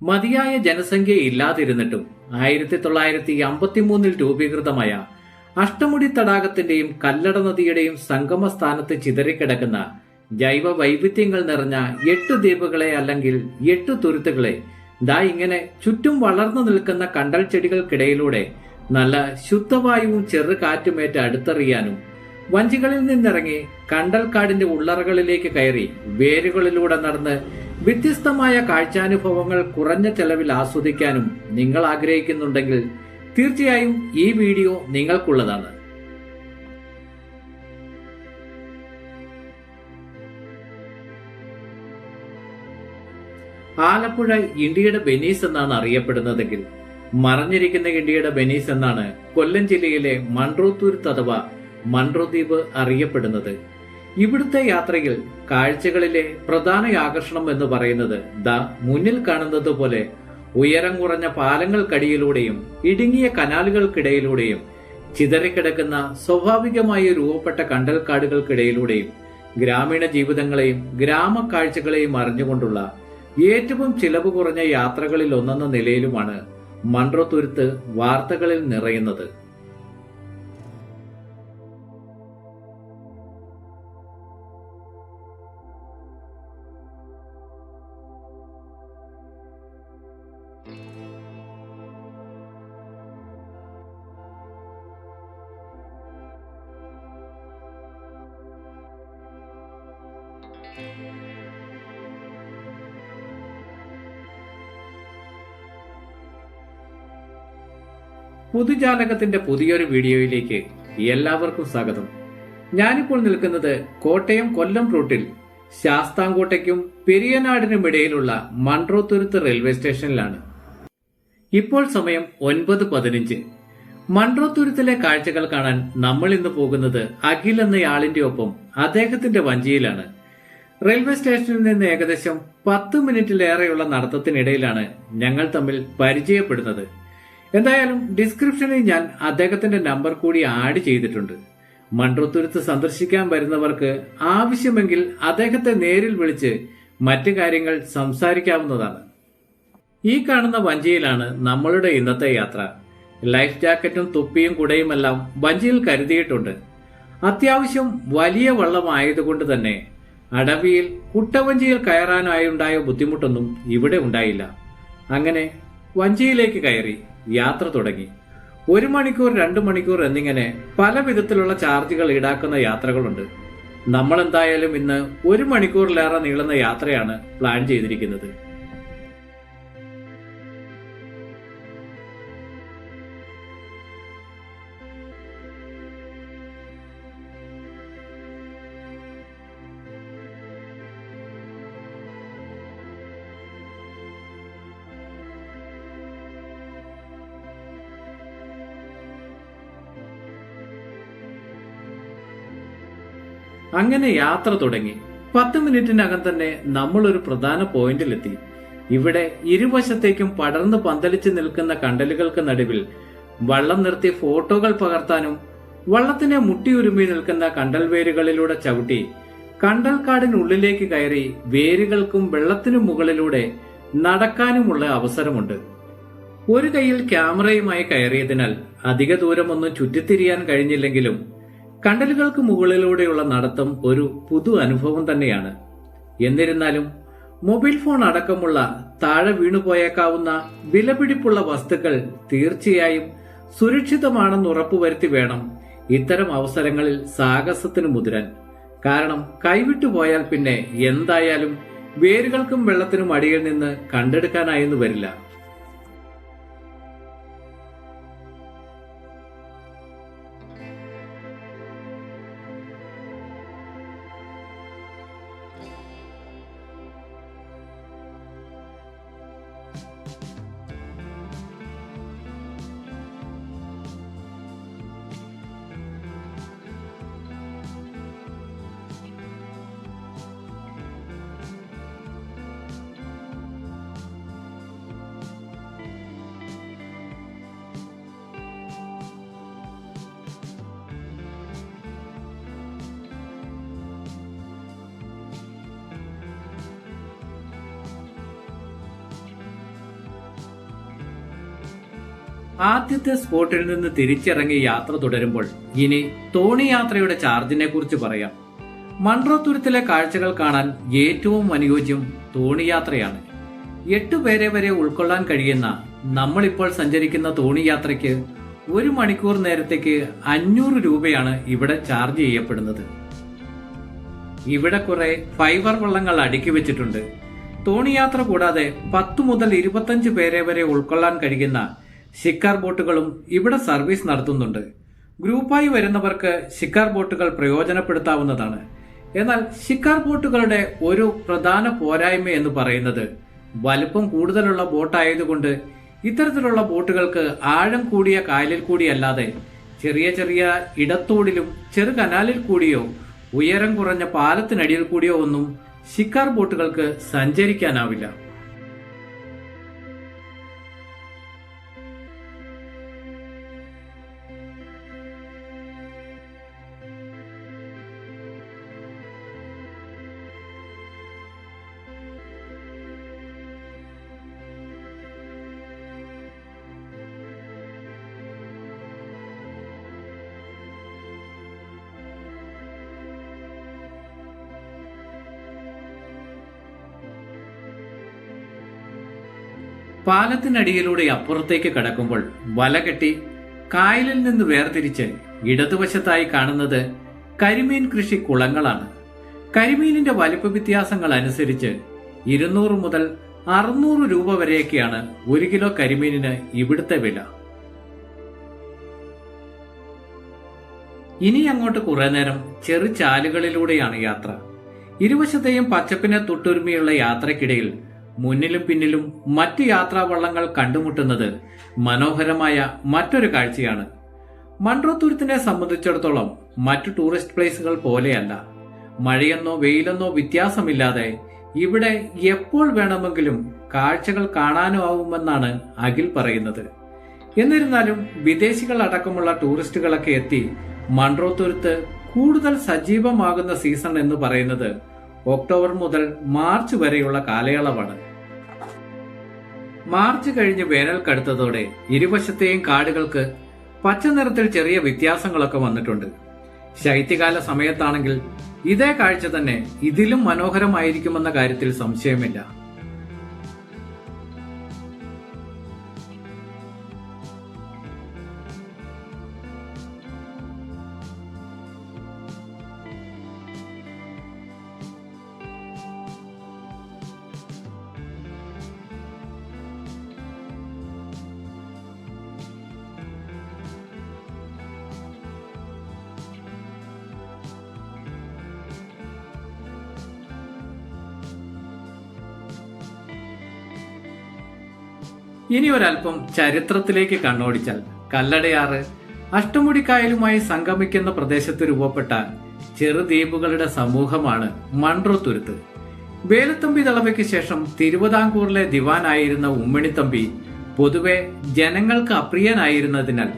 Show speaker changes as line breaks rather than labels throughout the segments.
മതിയായ ജനസംഖ്യ ഇല്ലാതിരുന്നിട്ടും ആയിരത്തി തൊള്ളായിരത്തി അമ്പത്തിമൂന്നിൽ രൂപീകൃതമായ അഷ്ടമുടി തടാകത്തിന്റെയും കല്ലട നദിയുടെയും സംഗമ സ്ഥാനത്ത് ചിതറിക്കിടക്കുന്ന ജൈവ വൈവിധ്യങ്ങൾ നിറഞ്ഞ എട്ട് ദ്വീപുകളെ അല്ലെങ്കിൽ എട്ട് തുരുത്തുകളെ ദാ ഇങ്ങനെ ചുറ്റും വളർന്നു നിൽക്കുന്ന കണ്ടൽ ചെടികൾക്കിടയിലൂടെ നല്ല ശുദ്ധവായുവും ചെറു കാറ്റുമേറ്റ് അടുത്തെറിയാനും വഞ്ചികളിൽ നിന്നിറങ്ങി കണ്ടൽക്കാടിന്റെ ഉള്ളറകളിലേക്ക് കയറി വേരുകളിലൂടെ നടന്ന് വ്യത്യസ്തമായ കാഴ്ചാനുഭവങ്ങൾ കുറഞ്ഞ ചെലവിൽ ആസ്വദിക്കാനും നിങ്ങൾ ആഗ്രഹിക്കുന്നുണ്ടെങ്കിൽ തീർച്ചയായും ഈ വീഡിയോ നിങ്ങൾക്കുള്ളതാണ്. ആലപ്പുഴ ഇന്ത്യയുടെ ബെനീസ് എന്നാണ് അറിയപ്പെടുന്നതെങ്കിൽ മറഞ്ഞിരിക്കുന്ന ഇന്ത്യയുടെ ബെനീസ് എന്നാണ് കൊല്ലം ജില്ലയിലെ മൺട്രോത്തുരുത്ത് അഥവാ മൺട്രോദ്വീപ് അറിയപ്പെടുന്നത്. ഇവിടുത്തെ യാത്രയിൽ കാഴ്ചകളിലെ പ്രധാന ആകർഷണം എന്ന് പറയുന്നത് ദ മുന്നിൽ കാണുന്നത് പോലെ ഉയരം കുറഞ്ഞ പാലങ്ങൾക്കടിയിലൂടെയും ഇടുങ്ങിയ കനാലുകൾക്കിടയിലൂടെയും ചിതറിക്കിടക്കുന്ന സ്വാഭാവികമായി രൂപപ്പെട്ട കണ്ടൽക്കാടുകൾക്കിടയിലൂടെയും ഗ്രാമീണ ജീവിതങ്ങളെയും ഗ്രാമ കാഴ്ചകളെയും അറിഞ്ഞുകൊണ്ടുള്ള ഏറ്റവും ചിലവ് കുറഞ്ഞ യാത്രകളിൽ ഒന്നെന്ന നിലയിലുമാണ് മൺട്രോത്തുരുത്ത് വാർത്തകളിൽ നിറയുന്നത്. പുതുജാലകത്തിന്റെ പുതിയൊരു വീഡിയോയിലേക്ക് എല്ലാവർക്കും സ്വാഗതം. ഞാനിപ്പോൾ നിൽക്കുന്നത് കോട്ടയം കൊല്ലം റൂട്ടിൽ ശാസ്താംകോട്ടയ്ക്കും പെരിയനാടിനും ഇടയിലുള്ള മൺട്രോത്തുരുത്ത് റെയിൽവേ സ്റ്റേഷനിലാണ്. ഇപ്പോൾ സമയം ഒൻപത് പതിനഞ്ച്. മൺട്രോത്തുരുത്തിലെ കാഴ്ചകൾ കാണാൻ നമ്മൾ ഇന്ന് പോകുന്നത് അഖിൽ എന്നയാളിന്റെ ഒപ്പം അദ്ദേഹത്തിന്റെ വഞ്ചിയിലാണ്. റെയിൽവേ സ്റ്റേഷനിൽ നിന്ന് ഏകദേശം പത്ത് മിനിറ്റിലേറെയുള്ള നടത്തത്തിനിടയിലാണ് ഞങ്ങൾ തമ്മിൽ പരിചയപ്പെടുന്നത്. എന്തായാലും ഡിസ്ക്രിപ്ഷനിൽ ഞാൻ അദ്ദേഹത്തിന്റെ നമ്പർ കൂടി ആഡ് ചെയ്തിട്ടുണ്ട്. മൺട്രത്തുരുത്ത് സന്ദർശിക്കാൻ വരുന്നവർക്ക് ആവശ്യമെങ്കിൽ അദ്ദേഹത്തെ നേരിൽ വിളിച്ച് മറ്റു കാര്യങ്ങൾ സംസാരിക്കാവുന്നതാണ്. ഈ കാണുന്ന വഞ്ചിയിലാണ് നമ്മളുടെ ഇന്നത്തെ യാത്ര. ലൈഫ് ജാക്കറ്റും തുപ്പിയും കുടയുമെല്ലാം വഞ്ചിയിൽ കരുതിയിട്ടുണ്ട്. അത്യാവശ്യം വലിയ വള്ളമായതുകൊണ്ട് തന്നെ അടവിയിൽ കുട്ടവഞ്ചിയിൽ കയറാനായുണ്ടായ ബുദ്ധിമുട്ടൊന്നും ഇവിടെ ഉണ്ടായില്ല. അങ്ങനെ വഞ്ചിയിലേക്ക് കയറി. യാത്ര തുടങ്ങി. ഒരു മണിക്കൂർ രണ്ട് മണിക്കൂർ എന്നിങ്ങനെ പല വിധത്തിലുള്ള ചാർജുകൾ ഈടാക്കുന്ന യാത്രകളുണ്ട്. നമ്മൾ എന്തായാലും ഇന്ന് ഒരു മണിക്കൂറിലേറെ നീളുന്ന യാത്രയാണ് പ്ലാൻ ചെയ്തിരിക്കുന്നത്. അങ്ങനെ യാത്ര തുടങ്ങി. പത്ത് മിനിറ്റിനകം തന്നെ നമ്മൾ ഒരു പ്രധാന പോയിന്റിലെത്തി. ഇവിടെ ഇരുവശത്തേക്കും പടർന്നു പന്തലിച്ച് നിൽക്കുന്ന കണ്ടലുകൾക്ക് നടുവിൽ വള്ളം നിർത്തി ഫോട്ടോകൾ പകർത്താനും വള്ളത്തിനെ മുട്ടിയുരുമി നിൽക്കുന്ന കണ്ടൽ വേരുകളിലൂടെ ചവിട്ടി കണ്ടൽക്കാടിനുള്ളിലേക്ക് കയറി വേരുകൾക്കും വെള്ളത്തിനും മുകളിലൂടെ നടക്കാനുമുള്ള അവസരമുണ്ട്. ഒരു കയ്യിൽ ക്യാമറയുമായി കയറിയതിനാൽ അധിക ദൂരമൊന്നും ചുറ്റിത്തിരിയാൻ കഴിഞ്ഞില്ലെങ്കിലും കണ്ടലുകൾക്ക് മുകളിലൂടെയുള്ള നടത്തം ഒരു പുതു അനുഭവം തന്നെയാണ്. എന്നിരുന്നാലും മൊബൈൽ ഫോൺ അടക്കമുള്ള താഴെ വീണുപോയേക്കാവുന്ന വിലപിടിപ്പുള്ള വസ്തുക്കൾ തീർച്ചയായും സുരക്ഷിതമാണെന്ന് ഉറപ്പുവരുത്തി വേണം ഇത്തരം അവസരങ്ങളിൽ സാഹസത്തിന് മുതിരാൻ. കാരണം കൈവിട്ടു പോയാൽ പിന്നെ എന്തായാലും വേരുകൾക്കും വെള്ളത്തിനും അടിയിൽ നിന്ന് കണ്ടെടുക്കാനായെന്ന് വരില്ല. ആദ്യത്തെ സ്പോട്ടിൽ നിന്ന് തിരിച്ചിറങ്ങി യാത്ര തുടരുമ്പോൾ ഇനി തോണി യാത്രയുടെ ചാർജിനെ കുറിച്ച് പറയാം. മൺറോത്തുരുത്തിലെ തുരുത്തിലെ കാഴ്ചകൾ കാണാൻ ഏറ്റവും അനുയോജ്യം തോണി യാത്രയാണ് എട്ട് പേരെ വരെ ഉൾക്കൊള്ളാൻ കഴിയുന്ന നമ്മളിപ്പോൾ സഞ്ചരിക്കുന്ന തോണി യാത്രയ്ക്ക് ഒരു മണിക്കൂർ നേരത്തേക്ക് അഞ്ഞൂറ് രൂപയാണ് ഇവിടെ ചാർജ് ചെയ്യപ്പെടുന്നത്. ഇവിടെ കുറെ ഫൈബർ വള്ളങ്ങൾ അടുക്കി വെച്ചിട്ടുണ്ട്. തോണി യാത്ര കൂടാതെ പത്തു മുതൽ ഇരുപത്തഞ്ച് പേരെ വരെ ഉൾക്കൊള്ളാൻ കഴിയുന്ന ഷിക്കാർ ബോട്ടുകളും ഇവിടെ സർവീസ് നടത്തുന്നുണ്ട്. ഗ്രൂപ്പായി വരുന്നവർക്ക് ഷിക്കാർ ബോട്ടുകൾ പ്രയോജനപ്പെടുത്താവുന്നതാണ്. എന്നാൽ ഷിക്കാർ ബോട്ടുകളുടെ ഒരു പ്രധാന പോരായ്മ എന്ന് പറയുന്നത് വലുപ്പം കൂടുതലുള്ള ബോട്ടായതുകൊണ്ട് ഇത്തരത്തിലുള്ള ബോട്ടുകൾക്ക് ആഴം കൂടിയ കായലിൽ കൂടിയല്ലാതെ ചെറിയ ചെറിയ ഇടത്തോടിലും ചെറു കനാലിൽ കൂടിയോ ഉയരം കുറഞ്ഞ പാലത്തിനടിയിൽ കൂടിയോ ഒന്നും ഷിക്കാർ ബോട്ടുകൾക്ക് സഞ്ചരിക്കാനാവില്ല. പാലത്തിനടിയിലൂടെ അപ്പുറത്തേക്ക് കടക്കുമ്പോൾ വല കെട്ടി കായലിൽ നിന്ന് വേർതിരിച്ച് ഇടതുവശത്തായി കാണുന്നത് കരിമീൻ കൃഷി കുളങ്ങളാണ്. കരിമീനിന്റെ വലിപ്പ വ്യത്യാസങ്ങൾ അനുസരിച്ച് ഇരുന്നൂറ് മുതൽ അറുന്നൂറ് രൂപ വരെയൊക്കെയാണ് ഒരു കിലോ കരിമീനിന് ഇവിടുത്തെ വില. ഇനി അങ്ങോട്ട് കുറെ നേരം ചെറു ചാലുകളിലൂടെയാണ് യാത്ര. ഇരുവശത്തെയും പച്ചപ്പിനെ തൊട്ടുരുമിയുള്ള യാത്രക്കിടയിൽ മുന്നിലും പിന്നിലും മറ്റ് യാത്രാവള്ളങ്ങൾ കണ്ടുമുട്ടുന്നത് മനോഹരമായ മറ്റൊരു കാഴ്ചയാണ്. മൺട്രോത്തുരുത്തിനെ സംബന്ധിച്ചിടത്തോളം മറ്റു ടൂറിസ്റ്റ് പ്ലേസുകൾ പോലെയല്ല. മഴയെന്നോ വെയിലെന്നോ വ്യത്യാസമില്ലാതെ ഇവിടെ എപ്പോൾ വേണമെങ്കിലും കാഴ്ചകൾ കാണാനോ ആവുമെന്നാണ് അഖിൽ പറയുന്നത്. എന്നിരുന്നാലും വിദേശികൾ അടക്കമുള്ള ടൂറിസ്റ്റുകളൊക്കെ എത്തി മൺട്രോത്തുരുത്ത് കൂടുതൽ സജീവമാകുന്ന സീസൺ എന്ന് പറയുന്നത് ഒക്ടോബർ മുതൽ മാർച്ച് വരെയുള്ള കാലയളവാണ്. മാർച്ച് കഴിഞ്ഞ് വേനൽ കടുത്തതോടെ ഇരുവശത്തെയും കാടുകൾക്ക് പച്ച നിറത്തിൽ ചെറിയ വ്യത്യാസങ്ങളൊക്കെ വന്നിട്ടുണ്ട്. ശൈത്യകാല സമയത്താണെങ്കിൽ ഇതേ കാഴ്ച തന്നെ ഇതിലും മനോഹരമായിരിക്കുമെന്ന കാര്യത്തിൽ സംശയമില്ല. ഇനി ഒരല്പം ചരിത്രത്തിലേക്ക് കണ്ണോടിച്ചാൽ കല്ലടയാറ് അഷ്ടമുടിക്കായലുമായി സംഗമിക്കുന്ന പ്രദേശത്ത് രൂപപ്പെട്ട ചെറുദ്വീപുകളുടെ സമൂഹമാണ് മൺറോത്തുരുത്ത് തുരുത്ത്. വേലുത്തമ്പി ദളവയ്ക്ക് ശേഷം തിരുവിതാംകൂറിലെ ദിവാനായിരുന്ന ഉമ്മിണിത്തമ്പി പൊതുവെ ജനങ്ങൾക്ക് അപ്രിയനായിരുന്നതിനാൽ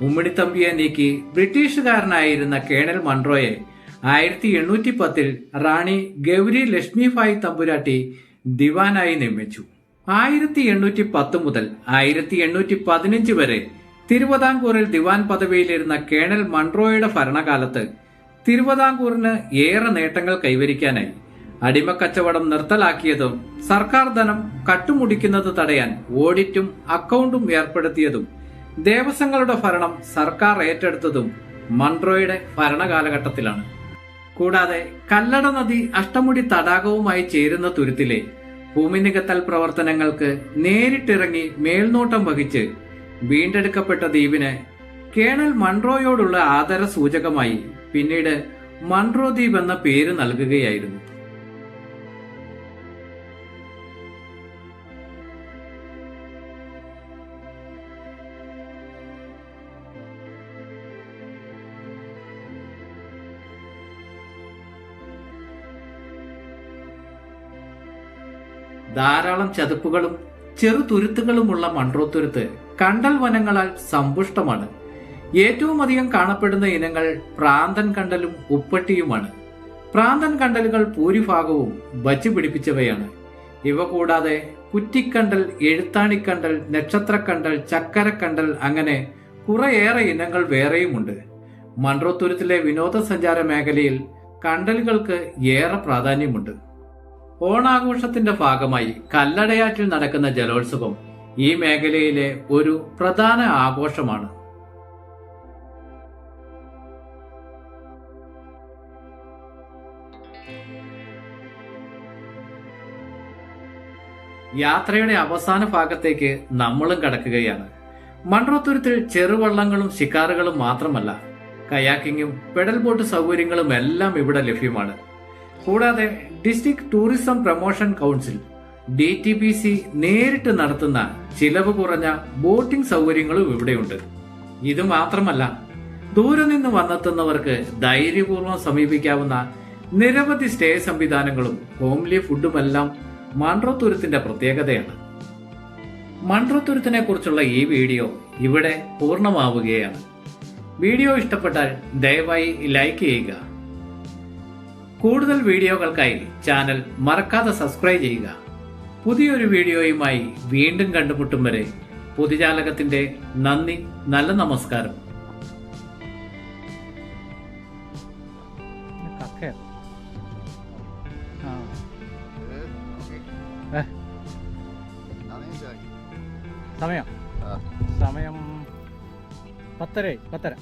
ഉമ്മിണിത്തമ്പിയെ നീക്കി ബ്രിട്ടീഷുകാരനായിരുന്ന കേണൽ മൺറോയെ ആയിരത്തി എണ്ണൂറ്റി പത്തിൽ റാണി ഗൗരി ലക്ഷ്മിഭായ് തമ്പുരാട്ടി ദിവാനായി നിയമിച്ചു. ആയിരത്തി എണ്ണൂറ്റി പത്ത് മുതൽ ആയിരത്തി എണ്ണൂറ്റി പതിനഞ്ച് വരെ തിരുവിതാംകൂറിൽ ദിവാൻ പദവിയിലിരുന്ന കേണൽ മൺട്രോയുടെ ഭരണകാലത്ത് തിരുവിതാംകൂറിന് ഏറെ നേട്ടങ്ങൾ കൈവരിക്കാനായി അടിമ കച്ചവടം നിർത്തലാക്കിയതും സർക്കാർ ധനം കട്ടുമുടിക്കുന്നത് തടയാൻ ഓഡിറ്റും അക്കൗണ്ടും ഏർപ്പെടുത്തിയതും ദേവസ്വങ്ങളുടെ ഭരണം സർക്കാർ ഏറ്റെടുത്തതും മൺട്രോയുടെ ഭരണകാലഘട്ടത്തിലാണ്. കൂടാതെ കല്ലട നദി അഷ്ടമുടി തടാകവുമായി ചേരുന്ന തുരുത്തിലെ ഭൂമിനികത്തൽ പ്രവർത്തനങ്ങൾക്ക് നേരിട്ടിറങ്ങി മേൽനോട്ടം വഹിച്ച് വീണ്ടെടുക്കപ്പെട്ട ദ്വീപിന് കേണൽ മൺറോയോടുള്ള ആദര സൂചകമായി പിന്നീട് മൺറോ ദ്വീപ് എന്ന പേര് നൽകുകയായിരുന്നു. ധാരാളം ചതുപ്പുകളും ചെറു തുരുത്തുകളുമുള്ള മൺട്രോത്തുരുത്ത് കണ്ടൽ വനങ്ങളാൽ സമ്പുഷ്ടമാണ്. ഏറ്റവും അധികം കാണപ്പെടുന്ന ഇനങ്ങൾ പ്രാന്തൻ കണ്ടലും ഉപ്പട്ടിയുമാണ്. പ്രാന്തൻ കണ്ടലുകൾ ഭൂരിഭാഗവും വച്ചു പിടിപ്പിച്ചവയാണ്. ഇവ കൂടാതെ കുറ്റിക്കണ്ടൽ എഴുത്താണിക്കണ്ടൽ നക്ഷത്രക്കണ്ടൽ ചക്കരക്കണ്ടൽ അങ്ങനെ കുറേയേറെ ഇനങ്ങൾ വേറെയുമുണ്ട്. മൺട്രോത്തുരുത്തിലെ വിനോദസഞ്ചാര മേഖലയിൽ കണ്ടലുകൾക്ക് ഏറെ പ്രാധാന്യമുണ്ട്. ഓണാഘോഷത്തിന്റെ ഭാഗമായി കല്ലടയാറ്റിൽ നടക്കുന്ന ജലോത്സവം ഈ മേഖലയിലെ ഒരു പ്രധാന ആഘോഷമാണ്. യാത്രയുടെ അവസാന ഭാഗത്തേക്ക് നമ്മളും കടക്കുകയാണ്. മൺറോത്തുരുത്തിൽ ചെറുവള്ളങ്ങളും ശിക്കാറുകളും മാത്രമല്ല കയാക്കിങ്ങും പെഡൽ ബോട്ട് സൗകര്യങ്ങളും എല്ലാം ഇവിടെ ലഭ്യമാണ്. കൂടാതെ district tourism promotion council D T P C നേരിട്ട് നടത്തുന്ന ചിലവ് കുറഞ്ഞ ബോട്ടിംഗ് സൗകര്യങ്ങളും ഇവിടെയുണ്ട്. ഇത് മാത്രമല്ല ദൂരെ നിന്ന് വന്നെത്തുന്നവർക്ക് ധൈര്യപൂർവം സമീപിക്കാവുന്ന നിരവധി സ്റ്റേ സംവിധാനങ്ങളും ഹോംലി ഫുഡുമെല്ലാം മൺട്രോത്തുരുത്തിന്റെ പ്രത്യേകതയാണ്. മൺട്രോത്തുരുത്തിനെ കുറിച്ചുള്ള ഈ വീഡിയോ ഇവിടെ പൂർണമാവുകയാണ്. വീഡിയോ ഇഷ്ടപ്പെട്ടാൽ ദയവായി ലൈക്ക് ചെയ്യുക. കൂടുതൽ വീഡിയോകൾക്കായി ചാനൽ മറക്കാതെ സബ്സ്ക്രൈബ് ചെയ്യുക. പുതിയൊരു വീഡിയോയുമായി വീണ്ടും കണ്ടുമുട്ടും വരെ പൊതുജാലകത്തിന്റെ നന്ദി നല്ല നമസ്കാരം.
സമയം. സമയം പത്തര പത്തര.